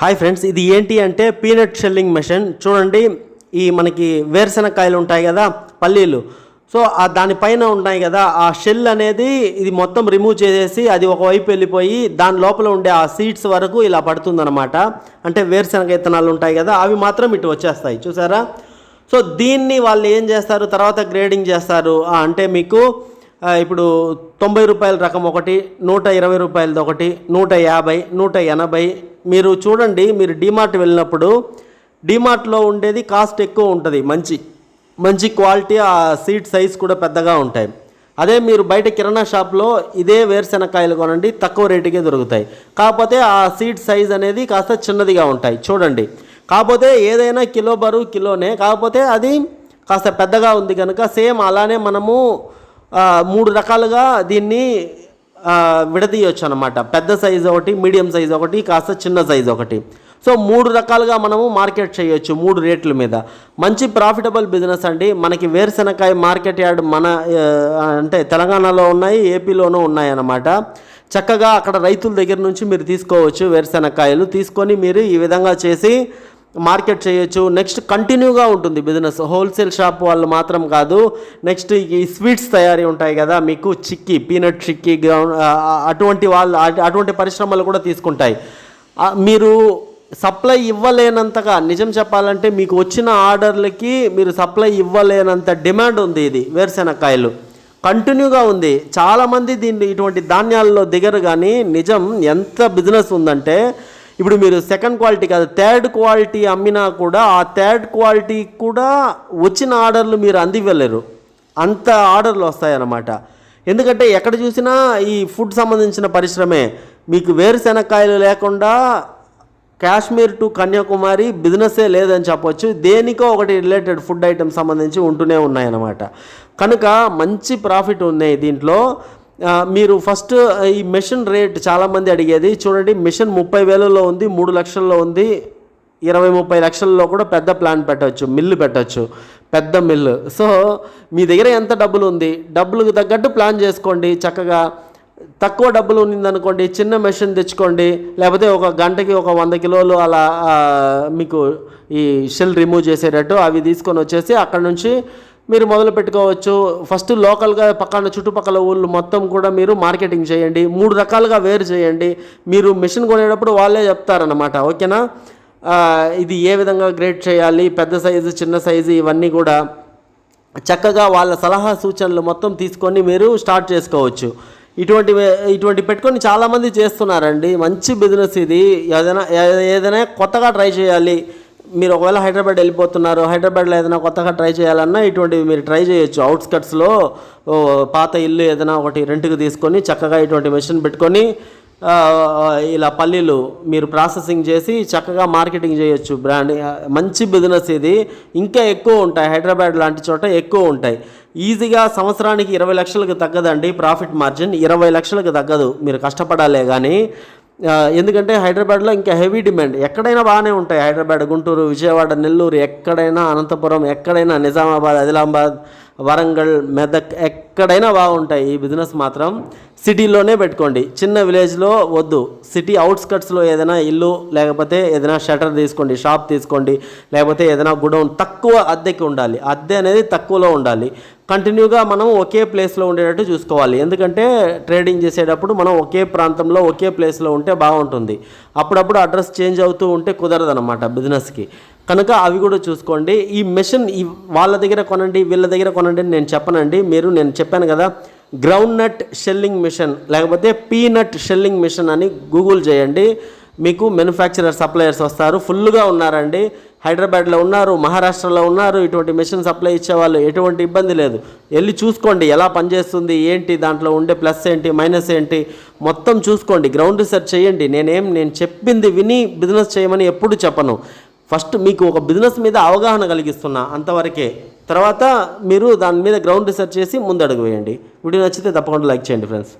Hi friends ఇది ఏంటి అంటే పీనట్ షెల్లింగ్ మెషిన్ చూడండి ఈ మనకి వేరుశెనగకాయలు ఉంటాయి కదా పల్లీలు. సో ఆ దానిపైన ఉన్నాయి కదా ఆ షెల్ అనేది ఇది మొత్తం రిమూవ్ చేసేసి అది ఒకవైపు వెళ్ళిపోయి దాని లోపల ఉండే ఆ సీడ్స్ వరకు ఇలా పడుతుందన్నమాట. అంటే వేరుశెనగ విత్తనాలు ఉంటాయి కదా అవి మాత్రం ఇటు వచ్చేస్తాయి. చూసారా? సో దీన్ని వాళ్ళు ఏం చేస్తారు? తర్వాత గ్రేడింగ్ చేస్తారు. అంటే మీకు ఇప్పుడు తొంభై రూపాయల రకం ఒకటి నూట ఇరవై రూపాయలది ఒకటి నూట యాభై నూట ఎనభై. మీరు చూడండి మీరు డిమార్ట్ వెళ్ళినప్పుడు డిమార్ట్లో ఉండేది కాస్ట్ ఎక్కువ ఉంటుంది మంచి. మంచి క్వాలిటీ ఆ సీట్ సైజ్ కూడా పెద్దగా ఉంటాయి. అదే మీరు బయట కిరాణా షాప్లో ఇదే వేరుశెనగకాయలు కొనండి తక్కువ రేటుకే దొరుకుతాయి. కాకపోతే ఆ సీడ్ సైజ్ అనేది కాస్త చిన్నదిగా ఉంటాయి చూడండి. కాకపోతే ఏదైనా కిలో బరువు కిలోనే కాకపోతే అది కాస్త పెద్దగా ఉంది కనుక సేమ్ అలానే మనము మూడు రకాలుగా దీన్ని విడదీయొచ్చు అనమాట పెద్ద సైజ్ ఒకటి మీడియం సైజ్ ఒకటి కాస్త చిన్న సైజ్ ఒకటి. సో మూడు రకాలుగా మనము మార్కెట్ చేయొచ్చు మూడు రేట్ల మీద. మంచి ప్రాఫిటబుల్ బిజినెస్ అండి. మనకి వేరుశెనకాయ మార్కెట్ యార్డ్ మన అంటే తెలంగాణలో ఉన్నాయి ఏపీలోనూ ఉన్నాయి అన్నమాట చక్కగా అక్కడ రైతుల దగ్గర నుంచి మీరు తీసుకోవచ్చు వేరుశెనకాయలు తీసుకొని మీరు ఈ విధంగా చేసి మార్కెట్ చేయొచ్చు. నెక్స్ట్ కంటిన్యూగా ఉంటుంది బిజినెస్. హోల్సేల్ షాప్ వాళ్ళు మాత్రం కాదు నెక్స్ట్ ఈ స్వీట్స్ తయారీ ఉంటాయి కదా మీకు చిక్కీ పీనట్ చిక్కీ గ్రౌండ్ అటువంటి వాళ్ళు అటువంటి పరిశ్రమలు కూడా తీసుకుంటాయి. మీరు సప్లై ఇవ్వలేనంతగా నిజం చెప్పాలంటే మీకు వచ్చిన ఆర్డర్లకి మీరు సప్లై ఇవ్వలేనంత డిమాండ్ ఉంది ఇది వేరుశెనక్కాయలు. కంటిన్యూగా ఉంది. చాలామంది దీన్ని ఇటువంటి ధాన్యాల్లో దిగరు కానీ నిజం ఎంత బిజినెస్ ఉందంటే ఇప్పుడు మీరు సెకండ్ క్వాలిటీ కాదు థర్డ్ క్వాలిటీ అమ్మినా కూడా ఆ థర్డ్ క్వాలిటీ కూడా వచ్చిన ఆర్డర్లు మీరు అందివ్వలేరు. అంత ఆర్డర్లు వస్తాయన్నమాట. ఎందుకంటే ఎక్కడ చూసినా ఈ ఫుడ్ సంబంధించిన పరిశ్రమే. మీకు వేరుశెనక్కాయలు లేకుండా కాశ్మీర్ టు కన్యాకుమారి బిజినెస్సే లేదని చెప్పొచ్చు. దేనికో ఒకటి రిలేటెడ్ ఫుడ్ ఐటమ్స్ సంబంధించి ఉంటూనే ఉన్నాయన్నమాట. కనుక మంచి ప్రాఫిట్ ఉన్నాయి దీంట్లో. మీరు ఫస్ట్ ఈ మిషన్ రేట్ చాలామంది అడిగేది చూడండి మిషన్ ముప్పై వేలలో ఉంది మూడు లక్షల్లో ఉంది ఇరవై ముప్పై లక్షల్లో కూడా పెద్ద ప్లాన్ పెట్టవచ్చు మిల్లు పెట్టవచ్చు పెద్ద మిల్లు. సో మీ దగ్గర ఎంత డబ్బులు ఉంది? డబ్బులకు తగ్గట్టు ప్లాన్ చేసుకోండి చక్కగా. తక్కువ డబ్బులు ఉన్నదనుకోండి చిన్న మెషిన్ తెచ్చుకోండి లేకపోతే ఒక గంటకి ఒక వంద కిలోలు అలా మీకు ఈ షెల్ రిమూవ్ చేసేటట్టు అవి తీసుకొని వచ్చేసి అక్కడ నుంచి మీరు మొదలు పెట్టుకోవచ్చు. ఫస్ట్ లోకల్గా పక్కన చుట్టుపక్కల ఊళ్ళు మొత్తం కూడా మీరు మార్కెటింగ్ చేయండి. మూడు రకాలుగా వేరు చేయండి. మీరు మిషన్ కొనేటప్పుడు వాళ్ళే చెప్తారనమాట ఓకేనా? ఇది ఏ విధంగా గ్రేడ్ చేయాలి? పెద్ద సైజు చిన్న సైజు ఇవన్నీ కూడా చక్కగా వాళ్ళ సలహా సూచనలు మొత్తం తీసుకొని మీరు స్టార్ట్ చేసుకోవచ్చు. ఇటువంటి ఇటువంటి పెట్టుకొని చాలామంది చేస్తున్నారండి. మంచి బిజినెస్ ఇది. ఏదైనా ఏదైనా కొత్తగా ట్రై చేయాలి. మీరు ఒకవేళ హైదరాబాద్ వెళ్ళిపోతున్నారు హైదరాబాద్లో ఏదైనా కొత్తగా ట్రై చేయాలన్నా ఇటువంటివి మీరు ట్రై చేయొచ్చు. అవుట్స్కట్స్లో పాత ఇల్లు ఏదైనా ఒకటి రెంట్కి తీసుకొని చక్కగా ఇటువంటి మెషిన్ పెట్టుకొని ఇలా పల్లీలు మీరు ప్రాసెసింగ్ చేసి చక్కగా మార్కెటింగ్ చేయొచ్చు. బ్రాండ్ మంచి బిజినెస్ ఇది. ఇంకా ఎక్కువ ఉంటాయి. హైదరాబాద్ లాంటి చోట ఎక్కువ ఉంటాయి. ఈజీగా సంవత్సరానికి ఇరవై లక్షలకు తగ్గదండి ప్రాఫిట్ మార్జిన్. ఇరవై లక్షలకు తగ్గదు. మీరు కష్టపడాలే కానీ ఎందుకంటే హైదరాబాద్లో ఇంకా హెవీ డిమాండ్. ఎక్కడైనా బాగానే ఉంటాయి హైదరాబాద్ గుంటూరు విజయవాడ నెల్లూరు ఎక్కడైనా అనంతపురం ఎక్కడైనా నిజామాబాద్ ఆదిలాబాద్ వరంగల్ మెదక్ ఎక్కడైనా బాగుంటాయి ఈ బిజినెస్ మాత్రం సిటీలోనే పెట్టుకోండి. చిన్న విలేజ్లో వద్దు. సిటీ అవుట్స్కట్స్లో ఏదైనా ఇల్లు లేకపోతే ఏదైనా షటర్ తీసుకోండి షాప్ తీసుకోండి లేకపోతే ఏదైనా గుడౌన్ తక్కువ అద్దెకి ఉండాలి. అద్దె అనేది తక్కువలో ఉండాలి. కంటిన్యూగా మనం ఒకే ప్లేస్లో ఉండేటట్టు చూసుకోవాలి. ఎందుకంటే ట్రేడింగ్ చేసేటప్పుడు మనం ఒకే ప్రాంతంలో ఒకే ప్లేస్లో ఉంటే బాగుంటుంది. అప్పుడప్పుడు అడ్రస్ చేంజ్ అవుతూ ఉంటే కుదరదనమాట బిజినెస్కి. కనుక అవి కూడా చూసుకోండి. ఈ మెషిన్ ఈ వాళ్ళ దగ్గర కొనండి వీళ్ళ దగ్గర కొనండి నేను చెప్పనండి. మీరు నేను చెప్పాను కదా గ్రౌండ్ నట్ షెల్లింగ్ మిషన్ లేకపోతే పీనట్ షెల్లింగ్ మిషన్ అని గూగుల్ చేయండి. మీకు మ్యానుఫ్యాక్చరర్ సప్లయర్స్ వస్తారు ఫుల్గా ఉన్నారండి. హైదరాబాద్లో ఉన్నారు మహారాష్ట్రలో ఉన్నారు ఇటువంటి మిషన్ సప్లై ఇచ్చేవాళ్ళు ఎటువంటి ఇబ్బంది లేదు. వెళ్ళి చూసుకోండి ఎలా పనిచేస్తుంది ఏంటి దాంట్లో ఉండే ప్లస్ ఏంటి మైనస్ ఏంటి మొత్తం చూసుకోండి. గ్రౌండ్ రీసెర్చ్ చేయండి. నేనేం నేను చెప్పింది విని బిజినెస్ చేయమని ఎప్పుడు చెప్పను. ఫస్ట్ మీకు ఒక బిజినెస్ మీద అవగాహన కలిగిస్తున్నా అంతవరకే. తర్వాత మీరు దాని మీద గ్రౌండ్ రీసెర్చ్ చేసి ముందడుగు వేయండి. వీడియో నచ్చితే తప్పకుండా లైక్ చేయండి ఫ్రెండ్స్.